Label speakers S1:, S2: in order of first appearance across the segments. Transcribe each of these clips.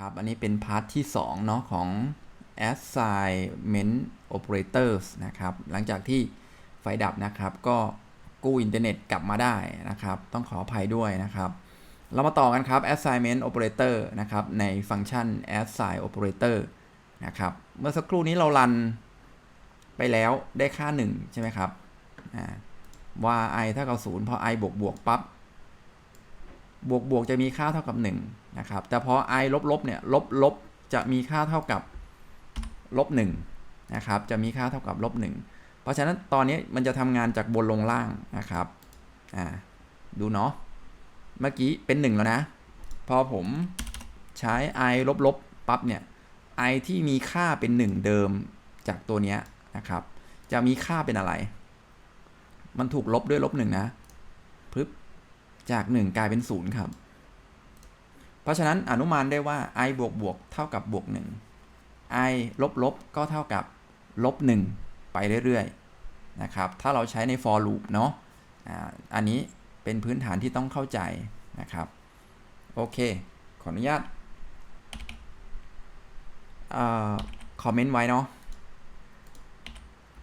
S1: ครับอันนี้เป็นพาร์ทที่2เนาะของ assignment operators นะครับ หลังจากที่ไฟดับนะครับก็กู้อินเทอร์เน็ตกลับมาได้นะครับ ต้องขออภัยด้วยนะครับ เรามาต่อกันครับ assignment operator นะครับ ในฟังก์ชัน assign operator นะครับ เมื่อสักครู่นี้เรารันไปแล้วได้ค่า 1 ใช่ไหมครับอ่าว่า i เท่ากับ0พอ i บวกบวกปั๊บ บวกบวกจะมีค่าเท่ากับ1นะครับแต่พอ i ลบลบเนี่ยลบลบจะมีค่าเท่ากับลบ1นะครับจะมีค่าเท่ากับลบ1เพราะฉะนั้นตอนนี้มันจะทำงานจากบนลงล่างนะครับอ่าดูเนาะเมื่อกี้เป็น 1 แล้วนะ พอผมใช้ i ลบลบปั๊บเนี่ย i ที่มีค่าเป็น 1 เดิมจากตัวเนี้ยนะครับจะมีค่าเป็นอะไร มันถูกลบด้วยลบ1นะปึ๊บ จาก 1 กลายเป็น 0 ครับ เพราะฉะนั้นอนุมานได้ว่า i บวกบวกเท่ากับบวก 1 i ลบลบก็เท่ากับลบ 1 ไปเรื่อยๆ นะครับ ถ้าเราใช้ใน for loop เนาะอันนี้เป็นพื้นฐานที่ต้องเข้าใจนะครับ โอเค ขออนุญาตคอมเมนต์ไว้เนาะ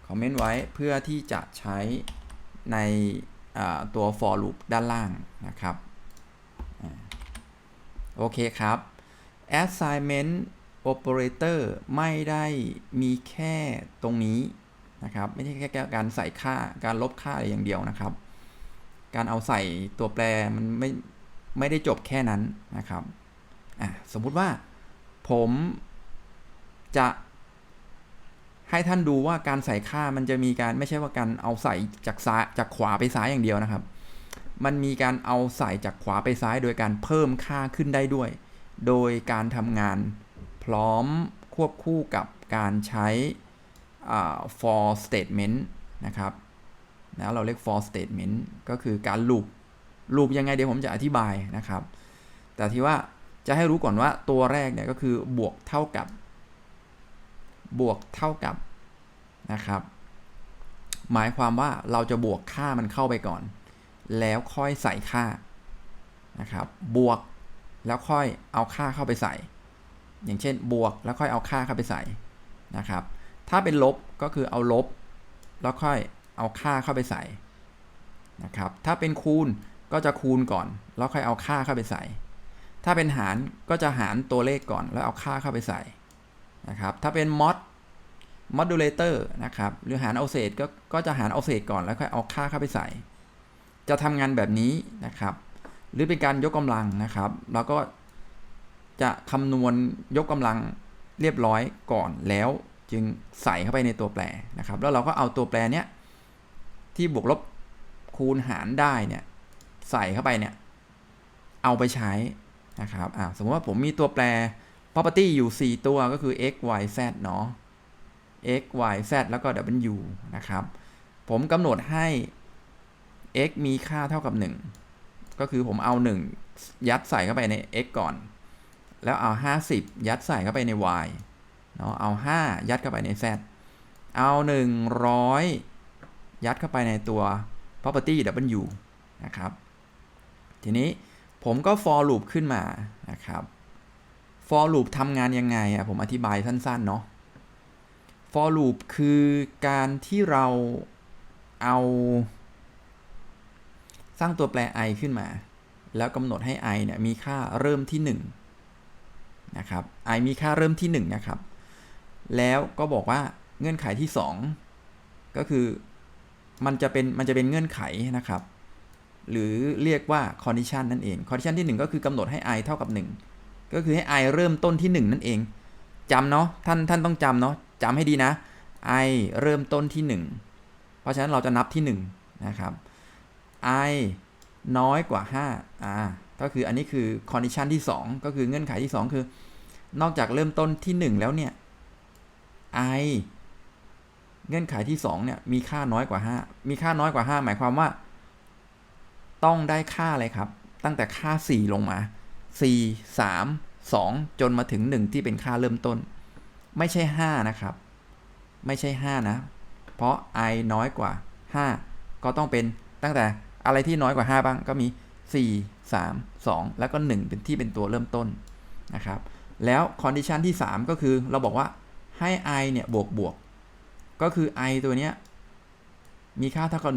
S1: คอมเมนต์ไว้เพื่อที่จะใช้ใน ตัว for loop ด้านล่างนะครับโอเคครับ assignment operator ไม่ได้มีแค่ตรงนี้นะครับ ไม่ใช่แค่การใส่ค่าการลบค่าอะไรอย่างเดียวนะครับ การเอาใส่ตัวแปรมันไม่ไม่ได้จบแค่นั้นนะครับสมมุติว่าผมจะ ให้ท่านดูว่าการใส่ค่ามันจะมีการไม่ใช่ว่าการเอาใส่จากซ้ายจากขวาไปซ้ายอย่างเดียวนะครับ มันมีการเอาใส่จากขวาไปซ้าย โดยการเพิ่มค่าขึ้นได้ด้วย โดยการทำงานพร้อมควบคู่กับการใช้ for statement นะครับนะเราเรียก for statement ก็คือการ loop loop ยังไงเดี๋ยวผมจะอธิบายนะครับ แต่ที่ว่าจะให้รู้ก่อนว่าตัวแรกเนี่ยก็คือบวกเท่ากับ บวกเท่ากับนะครับ หมายความว่าเราจะบวกค่ามันเข้าไปก่อน แล้วค่อยใส่ค่านะครับ บวกแล้วค่อยเอาค่าเข้าไปใส่ อย่างเช่น บวกแล้วค่อยเอาค่าเข้าไปใส่นะครับ ถ้าเป็นลบก็คือเอาลบ แล้วค่อยเอาค่าเข้าไปใส่นะครับ ถ้าเป็นคูณก็จะคูณก่อน แล้วค่อยเอาค่าเข้าไปใส่ ถ้าเป็นหารก็จะหารตัวเลขก่อนแล้วเอาค่าเข้าไปใส่ นะครับ ถ้าเป็น mod modulator นะครับ หรือหารเอาเศษก็ก็จะหารเอาเศษก่อนแล้วค่อยเอาค่าเข้าไปใส่ จะทำงานแบบนี้นะครับ หรือเป็นการยกกำลังนะครับแล้วก็จะคำนวณยกกำลังเรียบร้อยก่อนแล้วจึงใส่เข้าไปในตัวแปรนะครับ แล้วเราก็เอาตัวแปรเนี้ยที่บวกลบคูณหารได้เนี่ยใส่เข้าไปเนี่ยเอาไปใช้นะครับอ่าสมมติว่าผมมีตัวแปร property อยู่ 4 ตัวก็คือ x y z เนาะ x y z แล้วก็ w นะครับ ผมกำหนดให้ x มีค่าเท่ากับ 1 ก็คือผมเอา 1 ยัดใส่เข้าไปใน x ก่อน แล้วเอา 50 ยัดใส่เข้าไปใน y เนาะเอา 5 ยัดเข้าไปใน z เอา 100 ยัดเข้าไปในตัว property w นะครับ ทีนี้ผมก็ for loop ขึ้นมานะครับ for loop ทำงานยังไงอะผมอธิบายสั้นๆเนาะ for loop คือการที่เราเอาสร้างตัวแปร i ขึ้นมา แล้วกำหนดให้ i เนี่ยมีค่าเริ่มที่1นะครับ i มีค่าเริ่มที่1นะครับ แล้วก็บอกว่าเงื่อนไขที่ 2 ก็คือมันจะเป็นมันจะเป็นเงื่อนไขนะครับ หรือเรียกว่า condition นั่นเอง condition ที่ 1 ก็คือกำหนดให้ i เท่ากับ 1 ก็คือให้ i เริ่มต้นที่ 1 นั่นเองจำเนาะท่านท่านต้องจำเนาะจำให้ดีนะ i เริ่มต้นที่ 1 เพราะฉะนั้นเราจะนับที่ 1 นะครับ i น้อยกว่า5อ่าก็คืออันนี้คือ condition ที่ 2 ก็คือเงื่อนไขที่ 2 คือ นอกจากเริ่มต้นที่ 1 แล้วเนี่ย i เงื่อนไขที่ 2 เนี่ยมีค่าน้อยกว่า 5 มีค่าน้อยกว่า 5 หมายความว่า ต้องได้ค่าอะไรครับ ตั้งแต่ค่า 4 ลงมา 4 3 2 จนมาถึง 1 ที่เป็นค่าเริ่มต้น ไม่ใช่ 5 นะครับ ไม่ใช่ 5 นะ เพราะ i น้อยกว่า 5 ก็ต้องเป็นตั้งแต่อะไรที่น้อยกว่า 5 บ้างก็มี 4 3 2 แล้วก็ 1 เป็นที่เป็นตัวเริ่มต้นนะครับ แล้ว condition ที่ 3 ก็คือเราบอกว่าให้ i เนี่ยบวกบวก ก็คือ i ตัวเนี้ยมีค่าเท่ากับ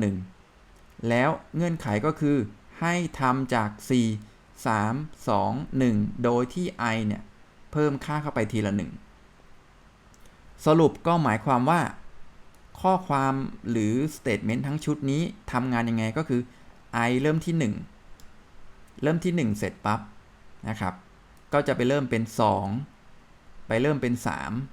S1: 1 แล้วเงื่อนไขก็คือให้ทำจาก 4 3 2 1 โดยที่ i เนี่ยเพิ่มค่าเข้าไปทีละ 1 สรุปก็หมายความว่า ข้อความหรือ statement ทั้งชุดนี้ทำงานยังไงก็คือ i เริ่มที่ 1 เริ่มที่ 1 เสร็จปั๊บนะครับ ก็จะไปเริ่มเป็น 2 ไปเริ่มเป็น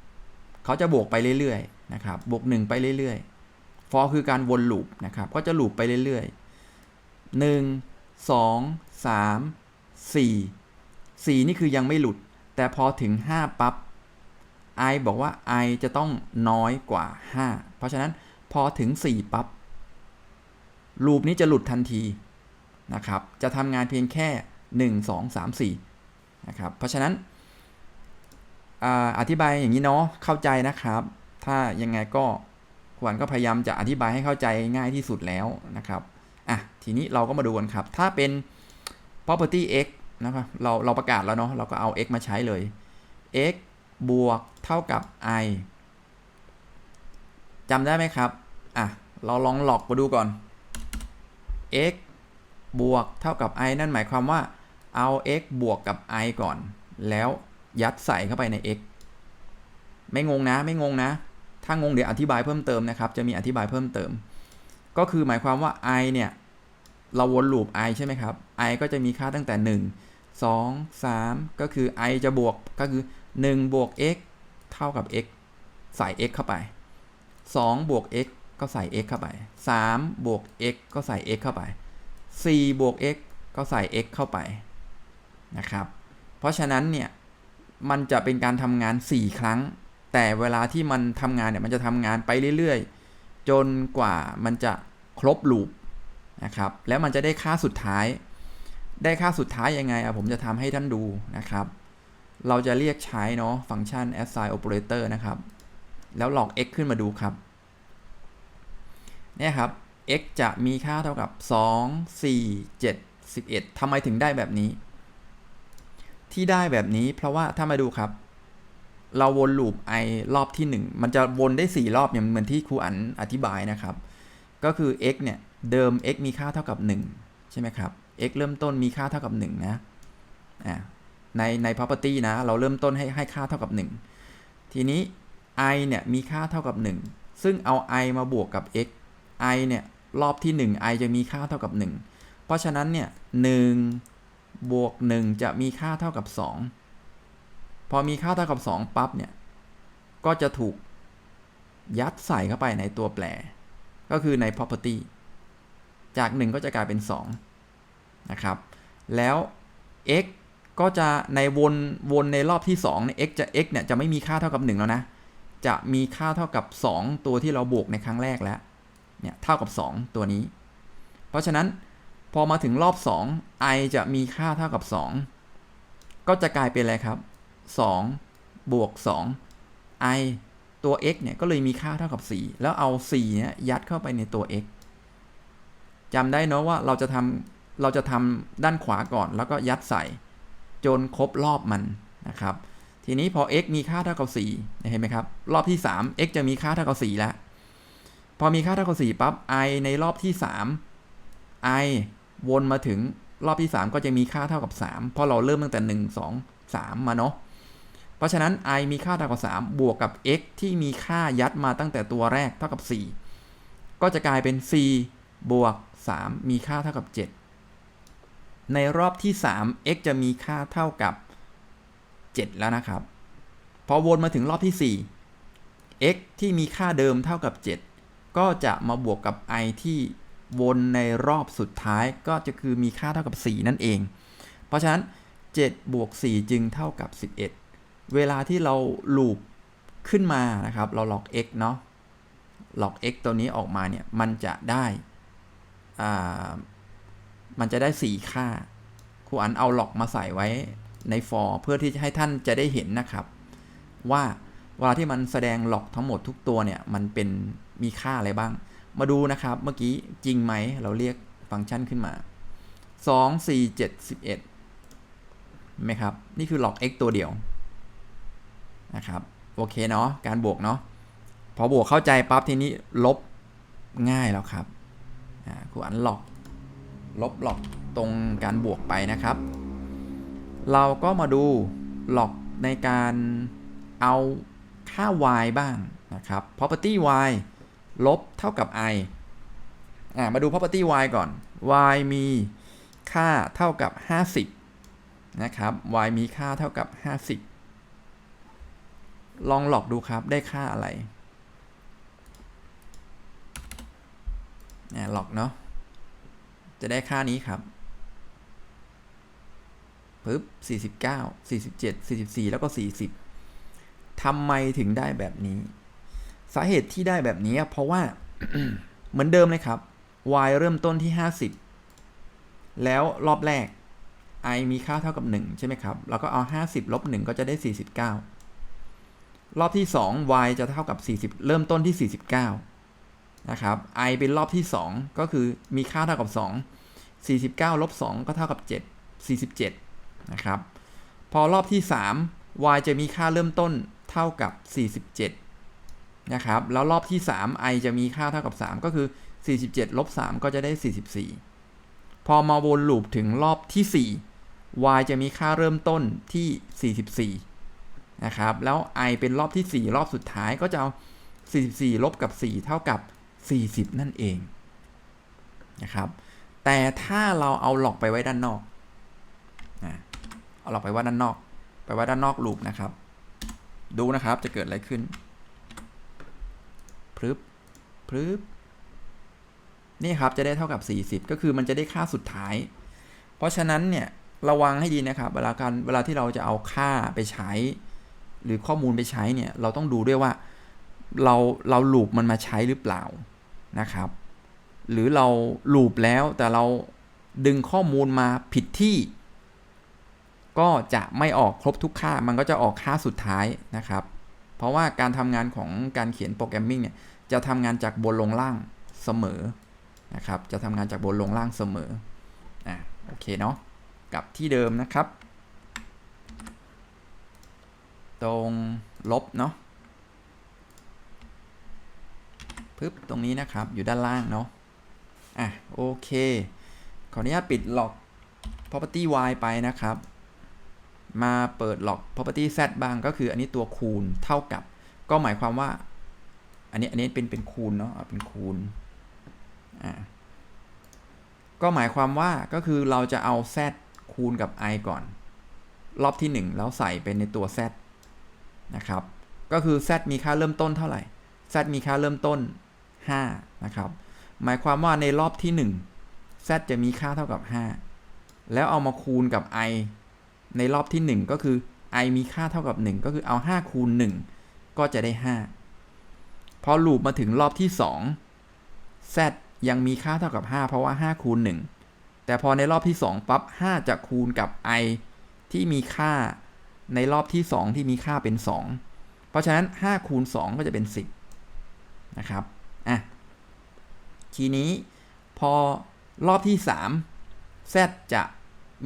S1: 3 เขาจะบวกไปเรื่อยๆนะครับบวก 1 ไปเรื่อยๆ for คือการวนลูปนะครับ ก็จะลูปไปเรื่อยๆ 1 2 3 4 4 นี่คือยังไม่หลุด แต่พอถึง 5 ปั๊บ i บอกว่า i จะต้องน้อยกว่า 5 เพราะฉะนั้นพอถึง 4 ปั๊บลูปนี้จะหลุดทันทีนะครับ จะทำงานเพียงแค่ 1 2 3 4นะครับ เพราะฉะนั้นออธิบายอย่างนี้เนาะ เข้าใจนะครับ ถ้ายังไงก็ขวัญก็พยายามจะอธิบายให้เข้าใจง่ายที่สุดแล้วนะครับ อะ ทีนี้เราก็มาดูกันครับ ถ้าเป็น property x นะครับเราเราประกาศแล้วเนาะเราก็เอา x มาใช้เลย x บวกเท่ากับ i จำได้ไหมครับ อะ เราลองหลอกมาดูก่อน x บวกเท่ากับ i นั่นหมายความว่าเอา x บวกกับ i ก่อน แล้วยัดใส่เข้าไปใน x ไม่งงนะ ไม่งงนะ ถ้างงเดี๋ยวอธิบายเพิ่มเติมนะครับ จะมีอธิบายเพิ่มเติม ก็คือหมายความว่า i เนี่ย เราวนลูป i ใช่ไหมครับ i ก็จะมีค่าตั้งแต่ 1 2 3 ก็คือ i จะบวกก็คือ 1 บวก x เท่ากับ x ใส่ x เข้าไป 2 บวก x ก็ใส่ x เข้าไป 3 บวก x ก็ใส่ x เข้าไป 4 บวก x ก็ใส่ x เข้าไปนะครับ เพราะฉะนั้นเนี่ยมันจะเป็นการทำงาน 4 ครั้ง แต่เวลาที่มันทำงานเนี่ยมันจะทำงานไปเรื่อยๆ จนกว่ามันจะครบลูปนะครับ แล้วมันจะได้ค่าสุดท้าย ได้ค่าสุดท้ายยังไงอะผมจะทำให้ท่านดูนะครับ เราจะเรียกใช้เนาะฟังก์ชัน assign operator นะครับ แล้วหลอก x ขึ้นมาดูครับ เนี่ยครับ x จะมีค่าเท่ากับ 2 4 7 11ทำไมถึงได้แบบนี้ ที่ได้แบบนี้เพราะว่าถ้ามาดูครับ เราวนลูป i รอบที่ 1 มันจะวนได้ 4 รอบอย่างเหมือนที่ครูอันอธิบายนะครับ ก็คือ x เนี่ย เดิม x มีค่าเท่ากับ 1 ใช่ไหมครับ x เริ่มต้นมีค่าเท่ากับ 1 นะอ่าในใน property นะ เราเริ่มต้นให้ให้ค่าเท่ากับ 1 ทีนี้ i เนี่ยมีค่าเท่ากับ 1 ซึ่งเอา i มาบวกกับ x i เนี่ยรอบที่ 1 i จะมีค่าเท่ากับ 1 เพราะฉะนั้นเนี่ย1บวก 1 จะมีค่าเท่ากับ 2 พอมีค่าเท่ากับ 2 ปั๊บเนี่ย ก็จะถูกยัดใส่เข้าไปในตัวแปร ก็คือใน property จาก 1 ก็จะกลายเป็น 2 นะครับ แล้ว x ก็จะในวนวนในรอบที่2เนี่ย x จะ x เนี่ยจะไม่มีค่าเท่ากับ 1 แล้วนะ จะมีค่าเท่ากับ 2 ตัวที่เราบวกในครั้งแรกแล้ว เนี่ยเท่ากับ 2 ตัวนี้ เพราะฉะนั้นพอมาถึงรอบ 2 i จะมีค่าเท่ากับ 2 ก็จะกลายเป็นอะไรครับ 2 บวก 2 i ตัว x เนี่ยก็เลยมีค่าเท่ากับ 4 แล้วเอา 4 เนี่ยยัดเข้าไปในตัว x จำได้เนาะว่าเราจะทำ เราจะทำด้านขวาก่อนแล้วก็ยัดใส่ จนครบรอบมันนะครับ ทีนี้พอ x มีค่าเท่ากับ4เห็นไหมครับ รอบที่ 3 x จะมีค่าเท่ากับ4แล้ว พอมีค่าเท่ากับ4ปั๊บ i ในรอบที่ 3 i วนมาถึงรอบที่ 3 ก็จะมีค่าเท่ากับ 3 เพราะเราเริ่มตั้งแต่ 1 2 3 มาเนาะ เพราะฉะนั้น i มีค่าเท่ากับ 3 บวกกับ x ที่มีค่ายัดมาตั้งแต่ตัวแรกเท่ากับ 4 ก็จะกลายเป็น 4 บวก 3 มีค่าเท่ากับ 7 ในรอบที่ 3 x จะมีค่าเท่ากับ 7 แล้วนะครับ พอวนมาถึงรอบที่ 4 x ที่มีค่าเดิมเท่ากับ 7 ก็จะมาบวกกับ i ที่วนในรอบสุดท้ายก็จะคือมีค่าเท่ากับ 4 นั่นเอง เพราะฉะนั้น 7 บวก 4 จึงเท่ากับ 11 เวลาที่เราลูปขึ้นมานะครับ เราล็อก x เนาะล็อก x ตัวนี้ออกมาเนี่ย มันจะได้อ่า มันจะได้ 4 ค่าครูอันเอาล็อกมาใส่ไว้ใน for เพื่อที่จะให้ท่านจะได้เห็นนะครับ ว่าเวลาที่มันแสดงล็อกทั้งหมดทุกตัวเนี่ยมันเป็นมีค่าอะไรบ้าง มาดูนะครับเมื่อกี้จริงไหมเราเรียกฟังก์ชันขึ้นมา 2 4 7 11ไหมครับ นี่คือ log x ตัวเดียวนะครับโอเคเนาะการบวกเนาะพอบวกเข้าใจปั๊บทีนี้ลบง่ายแล้วครับครูอันล็อก ลบหลอกตรงการบวกไปนะครับ เราก็มาดูหลอกในการเอาค่า y บ้างนะครับ property y ลบเท่ากับ i อ่ามาดู property y ก่อน y มีค่าเท่ากับ 50 นะครับ y มีค่าเท่ากับ 50 ลองหลอกดูครับได้ค่าอะไรเนี่ยหลอกเนาะ จะได้ค่านี้ครับปึ๊บ49 47 44 แล้วก็ 40ทำไมถึงได้แบบนี้ สาเหตุที่ได้แบบนี้เพราะว่าเหมือนเดิมเลยครับ y เริ่มต้นที่ 50 แล้วรอบแรก i มีค่าเท่ากับ 1 ใช่ไหมครับ แล้วก็เอา 50 ลบ 1 ก็จะได้ 49 รอบที่ 2 y จะเท่ากับ 40 เริ่มต้นที่ 49 นะครับ i เป็นรอบที่ 2 ก็คือมีค่าเท่ากับ 2 49ลบ2ก็เท่ากับ 7 47 นะครับ พอรอบที่ 3 y จะมีค่าเริ่มต้นเท่ากับ 47 นะครับ แล้วรอบที่ 3 i จะมีค่าเท่ากับ 3 ก็คือ 47ลบ3ก็จะได้ 44 พอมาวนลูปถึงรอบที่ 4 y จะมีค่าเริ่มต้นที่ 44 นะครับ แล้ว i เป็นรอบที่ 4 รอบสุดท้ายก็จะเอา44ลบกับ 4 เท่ากับ 40 นั่นเองนะครับแต่ถ้าเราเอาหลอกไปไว้ด้านนอกเอาหลอกไปไว้ด้านนอก ไปไว้ด้านนอกลูปนะครับ ดูนะครับจะเกิดอะไรขึ้นพรึบพรึบนี่ครับจะได้เท่ากับ 40 ก็คือมันจะได้ค่าสุดท้าย เพราะฉะนั้นเนี่ยระวังให้ดีนะครับ เวลาการเวลาที่เราจะเอาค่าไปใช้ หรือข้อมูลไปใช้เนี่ยเราต้องดูด้วยว่าเราเราลูปมันมาใช้หรือเปล่า นะครับ หรือเราลูปแล้วแต่เราดึงข้อมูลมาผิดที่ ก็จะไม่ออกครบทุกค่า มันก็จะออกค่าสุดท้ายนะครับ เพราะว่าการทำงานของการเขียนโปรแกรมมิ่งเนี่ยจะทำงานจากบนลงล่างเสมอนะครับ จะทำงานจากบนลงล่างเสมออะโอเคเนาะกลับที่เดิมนะครับ ตรงลบเนาะ ปึ๊บตรงนี้นะครับอยู่ด้านล่างเนาะอะโอเค ขออนุญาตปิดล็อก property y ไปนะครับ มาเปิดล็อก property z บ้างก็คืออันนี้ตัวคูณเท่ากับ ก็หมายความว่า อันนี้อันนี้เป็นเป็นคูณเนาะเป็นคูณอ่าก็หมายความว่าก็คือเราจะเอา z คูณกับ i ก่อน รอบที่ 1 แล้วใส่เป็นในตัว z นะครับ ก็คือ z มีค่าเริ่มต้นเท่าไหร่ z มีค่าเริ่มต้น 5นะครับหมายความว่าในรอบที่ 1 z จะมีค่าเท่ากับ 5 แล้วเอามาคูณกับ i ในรอบที่ 1 ก็คือ i มีค่าเท่ากับ 1 ก็คือเอา 5 คูณ 1 ก็จะได้ 5 พอลูปมาถึงรอบที่ 2 z ยังมีค่าเท่ากับ 5 เพราะว่า 5 คูณ 1 แต่พอในรอบที่ 2 ปั๊บ 5 จะคูณกับ i ที่มีค่าในรอบที่ 2 ที่มีค่าเป็น 2 เพราะฉะนั้น 5 คูณ 2 ก็จะเป็น 10 นะครับ อะทีนี้พอรอบที่ 3 z จะ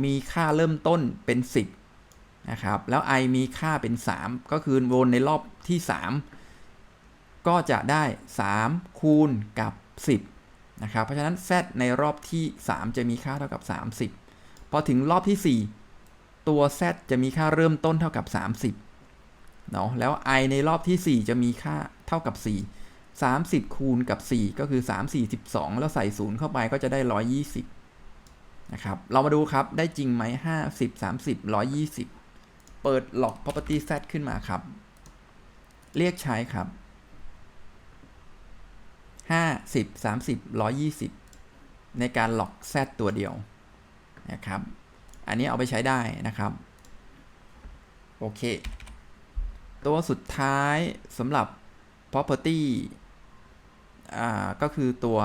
S1: มีค่าเริ่มต้นเป็น 10 นะครับ แล้ว i มีค่าเป็น 3 ก็คือวนในรอบที่ 3 ก็จะได้ 3 คูณกับ 10 นะครับ เพราะฉะนั้น z ในรอบที่ 3 จะมีค่าเท่ากับ 30 พอถึงรอบที่ 4 ตัว z จะมีค่าเริ่มต้นเท่ากับ 30 เนาะแล้ว i ในรอบที่ 4 จะมีค่าเท่ากับ 4 30 คูณกับ 4 ก็คือ 3 4 12 แล้วใส่0เข้าไปก็จะได้ 120 นะครับ เรามาดูครับ ได้จริงไหม 50 30 120 เปิด log property z ขึ้นมาครับ เรียกใช้ครับ 50 30 120 ในการ log z ตัวเดียวนะครับ อันนี้เอาไปใช้ได้นะครับ โอเค ตัวสุดท้ายสำหรับ property ก็คือตัว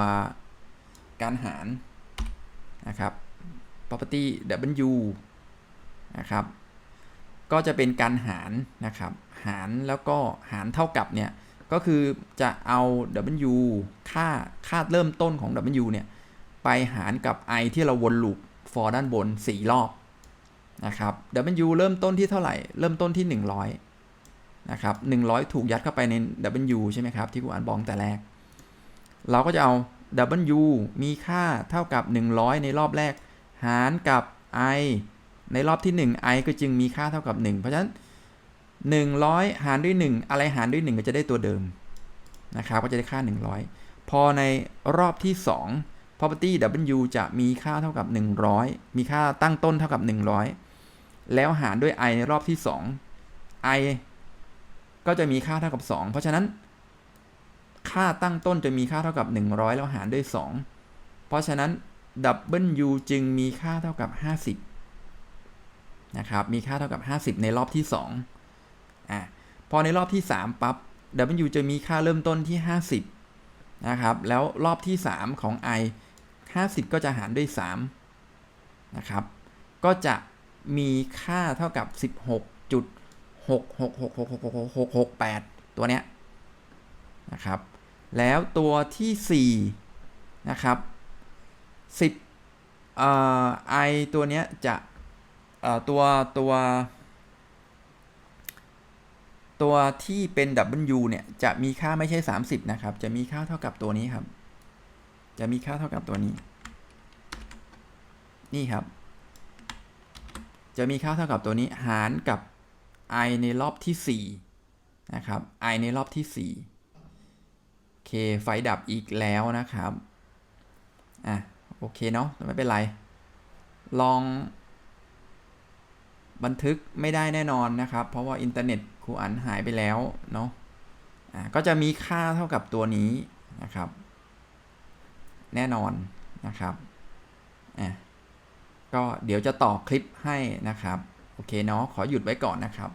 S1: การหารนะครับ property w นะครับ ก็จะเป็นการหารนะครับ หารแล้วก็หารเท่ากับเนี่ย ก็คือจะเอา w ค่าค่าเริ่มต้นของ w เนี่ย ไปหารกับ i ที่เราวนลูป for ด้านบน 4 รอบนะครับ w เริ่มต้นที่เท่าไหร่ เริ่มต้นที่ 100นะครับ100 ถูกยัดเข้าไปใน W ใช่ไหมครับ ที่ครูอ่านบอกแต่แรก เราก็จะเอา W มีค่าเท่ากับ 100 ในรอบแรก หารกับ i ในรอบที่ 1 i ก็จึงมีค่าเท่ากับ 1 เพราะฉะนั้น 100 หารด้วย 1 อะไรหารด้วย 1 ก็จะได้ตัวเดิมนะครับก็จะได้ค่า 100 พอในรอบที่ 2 property w จะมีค่าเท่ากับ 100 มีค่าตั้งต้นเท่ากับ 100 แล้วหารด้วย i ในรอบที่ 2 i ก็จะมีค่าเท่ากับ 2 เพราะฉะนั้น ค่าตั้งต้นจะมีค่าเท่ากับ 100 แล้วหารด้วย 2 เพราะฉะนั้น w จึงมีค่าเท่ากับ 50 นะครับ มีค่าเท่ากับ 50 ในรอบที่ 2 อะ พอในรอบที่ 3 ปั๊บ w จะมีค่าเริ่มต้นที่ 50 นะครับ แล้วรอบที่ 3 ของ i 50 ก็จะหารด้วย 3 นะครับ ก็จะมีค่าเท่ากับ 16.6666668ตัวเนี้ยนะครับ แล้วตัวที่4นะครับ10เอ่อ i ตัวเนี้ยจะเอ่อตัวตัว ตัวที่เป็น w เนี่ย จะมีค่าไม่ใช่ 30 นะครับ จะมีค่าเท่ากับตัวนี้ครับ จะมีค่าเท่ากับตัวนี้ นี่ครับ จะมีค่าเท่ากับตัวนี้หารกับ i ในรอบที่ 4 นะครับ i ในรอบที่ 4 เคไฟดับอีกแล้วนะครับ อะ โอเคเนาะแต่ไม่เป็นไร ลอง บันทึกไม่ได้แน่นอนนะครับ เพราะว่าอินเทอร์เน็ตครูอันหายไปแล้วเนาะอะก็จะมีค่าเท่ากับตัวนี้นะครับ แน่นอนนะครับอะก็เดี๋ยวจะต่อคลิปให้นะครับ โอเคเนาะขอหยุดไว้ก่อนนะครับ